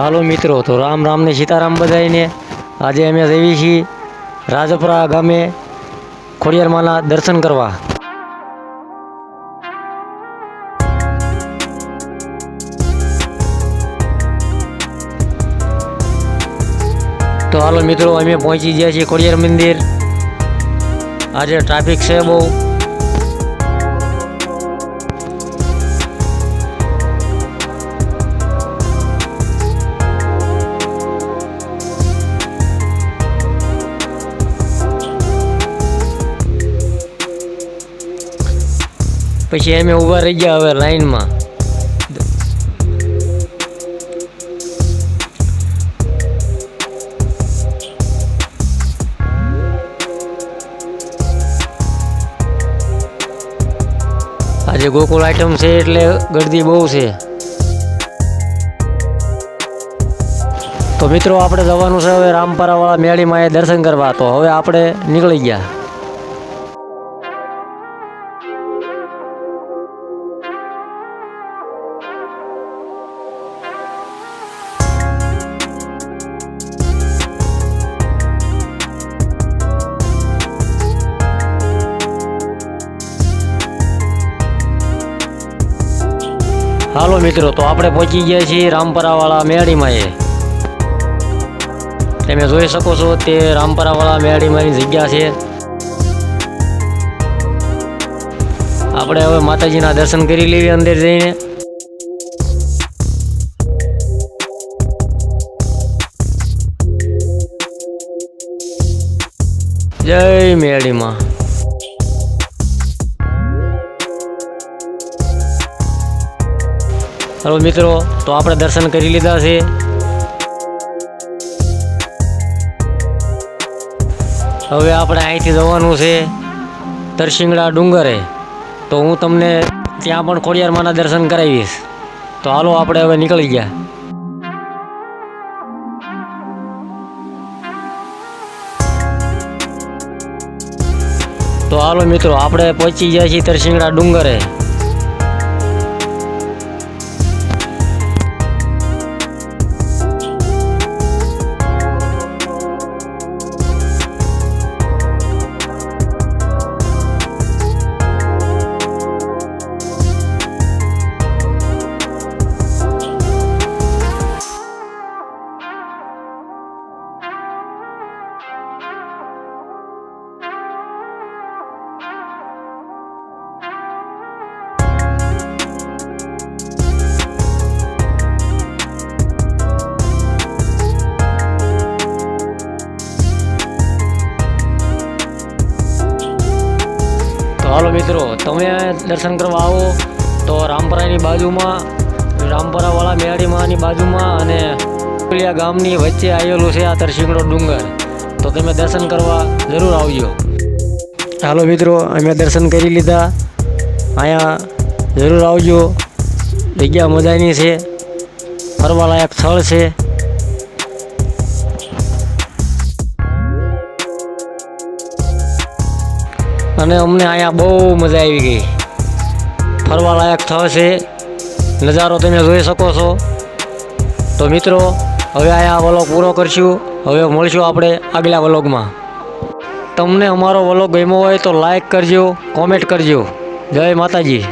હાલો મિત્રો, તો રામ રામને સીતારામ બધાઈને આજે અમે જઈએ છીએ રાજપરા ગામે ખોડિયારમાંના દર્શન કરવા. તો હાલો મિત્રો, અમે પહોંચી ગયા છીએ ખોડિયાર મંદિર. આજે ટ્રાફિક છે બહુ. પછી અમે ઊભા રહી ગયા હવે લાઈનમાં. આજે ગોકુળ આઈટમ છે એટલે ગરદી બહુ છે. તો મિત્રો, આપણે જવાનું છે હવે રામપરાવાળા મેળીમાં એ દર્શન કરવા. તો હવે આપણે નીકળી ગયા. હાલો મિત્રો, તો આપણે પહોંચી ગયા છીએ રામપરાવાળા મેળીમાં એ. તમે જોઈ શકો છો તે રામપરાવાળા મેળીમાંની જગ્યા છે. આપણે હવે માતાજીના દર્શન કરી લેવી અંદર જઈને. જય મેળીમાં. હલો મિત્રો, તો આપણે દર્શન કરી લીધા છે. હવે આપણે અહીંથી જવાનું છે તરસિંગડા ડુંગરે. તો હું તમને ત્યાં પણ ખોડિયારમાંના દર્શન કરાવીશ. તો હાલો આપણે હવે નીકળી ગયા. તો હાલો મિત્રો, આપણે પહોંચી ગયા છીએ તરસિંગડા ડુંગરે. તો હાલો મિત્રો, તમે દર્શન કરવા આવો તો રામપરાની બાજુમાં, રામપરાવાળા મેળીમાંની બાજુમાં અને કુલિયા ગામની વચ્ચે આવેલું છે આ તરસિંગડો ડુંગર. તો તમે દર્શન કરવા જરૂર આવજો. હાલો મિત્રો, અમે દર્શન કરી લીધા. અહીંયા જરૂર આવજો. જગ્યા મજાની છે. ફરવાલાયક સ્થળ છે. અને અમને અહીંયા બહુ મજા આવી ગઈ. ફરવા લાયક સ્થળ નજારો તમે જોઈ શકો છો. તો મિત્રો, હવે અહીંયા વલોગ પૂરો કરશું. હવે મળશું આપણે આગલા વલોગમાં. તમને અમારો વલોગ ગમ્યો હોય તો લાઈક કરજો કોમેન્ટ કરજો. જય માતાજી.